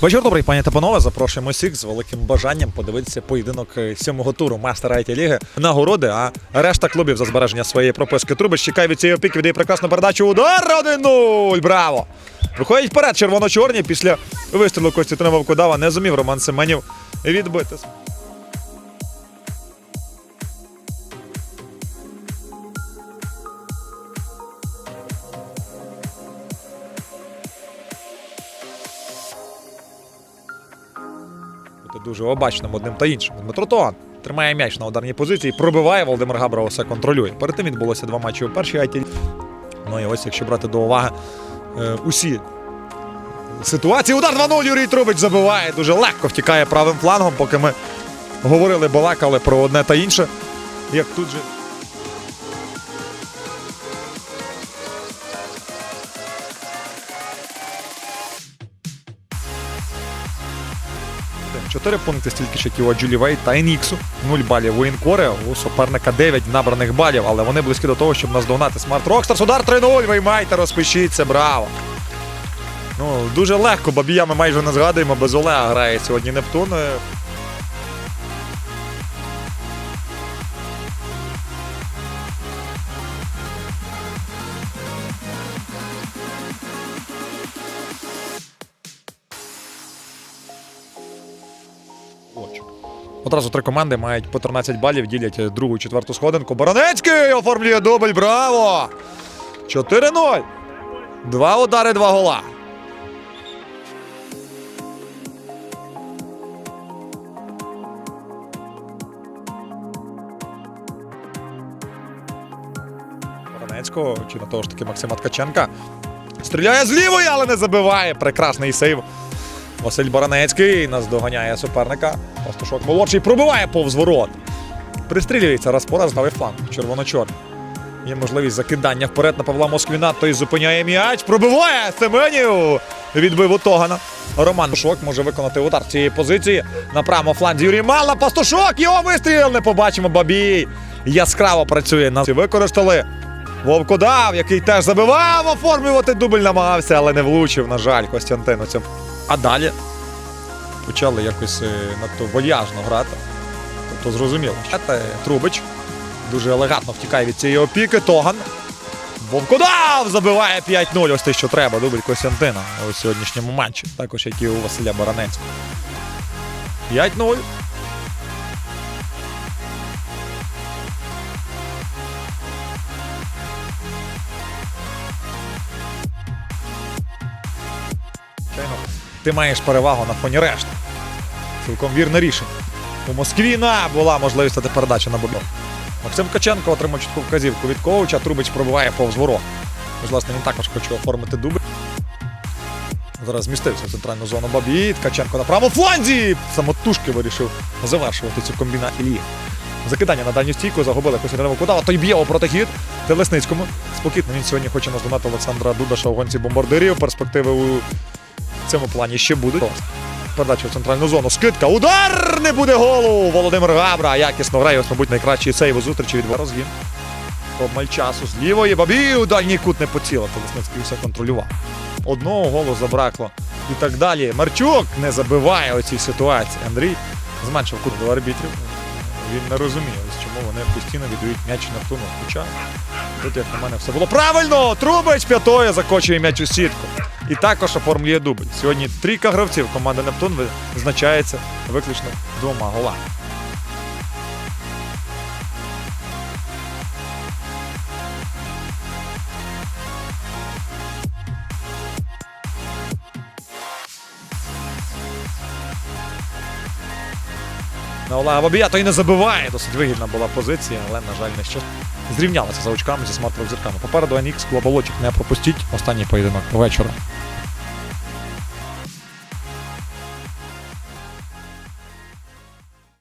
Вечір добрий, пані та панове. Запрошуємо всіх з великим бажанням подивитися поєдинок е, сьомого туру мастера IT ліги нагороди. А решта клубів за збереження своєї прописки. труби чекає від цієї опіки, віддає прекрасну передачу. Удар 1-0! Браво! Виходять вперед червоно-чорні після вистрілу Костянтина Вовкодава. Не зумів Роман Семенів відбитись. Дуже обачним одним та іншим. Дмитро Тоан тримає м'яч на ударній позиції, пробиває, Володимир Габра все контролює. Перед тим відбулося два матчі у першій айті. Ну і ось, якщо брати до уваги е, усі ситуації. Удар 2-0 Юрій Трубич забиває. Дуже легко втікає правим флангом, поки ми говорили, балакали про одне та інше. Як тут же. Чотири пункти стільки ж, як і у Джулівей та Еніксу. Нуль балів у Інкоре. У суперника 9 набраних балів, але вони близькі до того, щоб наздогнати Смарт Рокстарс. Удар 3-0. Виймайте, розпишіться, браво. Ну, дуже легко, Бабія ми майже не згадуємо. Без Олега грає сьогодні Нептун. Одразу три команди мають по 13 балів, ділять другу четверту сходинку. Баранецький оформлює дубль. Браво! 4-0. Два удари, два гола. Баранецького чи на того ж таки Максима Ткаченка. Стріляє з лівої, але не забиває. Прекрасний сейв. Василь Баранецький наздоганяє суперника. Пастушок молодший пробиває повз ворот. Пристрілюється раз по раз правий фланг. Червоно-чорний. Є можливість закидання вперед на Павла Москвіна. Той зупиняє м'яч. Пробиває Семенів. Відбив у Тогана. Роман Пастушок може виконати удар цієї позиції. На правому фланзі Юрій Мала. Пастушок. Його вистріл. Не побачимо. Бабій. Яскраво працює. На використали. Вовкодав, який теж забивав, оформлювати дубль намагався, але не влучив, на жаль, Костянтин у цьому. А далі почали якось е, надто вояжно грати. Тобто зрозуміло, що це Трубич дуже елегантно втікає від цієї опіки. Тоган. Вовкодав забиває 5-0. Ось те, що треба. Дубль Костянтина у сьогоднішньому матчі. Також як і у Василя Баранецького. 5-0. Ти маєш перевагу на фоні решти. Цілком вірне рішення. У Москві на була можливість дати передачу на Будов. Максим Ткаченко отримав чітку вказівку від коуча, Трубич пробиває повз ворот. Ось, власне, він також хоче оформити дубль. Зараз змістився в центральну зону Бабі. Ткаченко на правому фланзі. Самотужки вирішив завершувати цю комбінацію лії. Закидання на дальню стійку загубили Костянтина Кудава. Той б'є у протихід Телесницькому. Спокійно він сьогодні хоче наздогнати Олександра Дудаша у гонці бомбардирів. Перспективи у цьому плані ще будуть. Передача в центральну зону. Скидка. Удар! Не буде голу! Володимир Габра якісно грає. Ось, мабуть, найкращий сейв у зустрічі від розгін. Обмаль часу з лівої. Бабі у дальній кут не поцілив. Телесницький все контролював. Одного голу забракло. І так далі. Марчук не забиває у цій ситуації. Андрій зменшив кут до арбітрів. Він не розуміє, ось чому вони постійно віддають м'яч Нептуну. Хоча тут, як на мене, все було правильно. Трубич п'ятою закочує м'яч у сітку. І також оформлює дубль. Сьогодні трійка гравців команди Нептун визначається виключно двома голами. На Олега Бабія, то й не забиває. Досить вигідна була позиція, але, на жаль, не ще зрівнялася за очками зі смарт зірками. Попереду Анікс, Клоболочик не пропустіть. Останній поєдинок вечора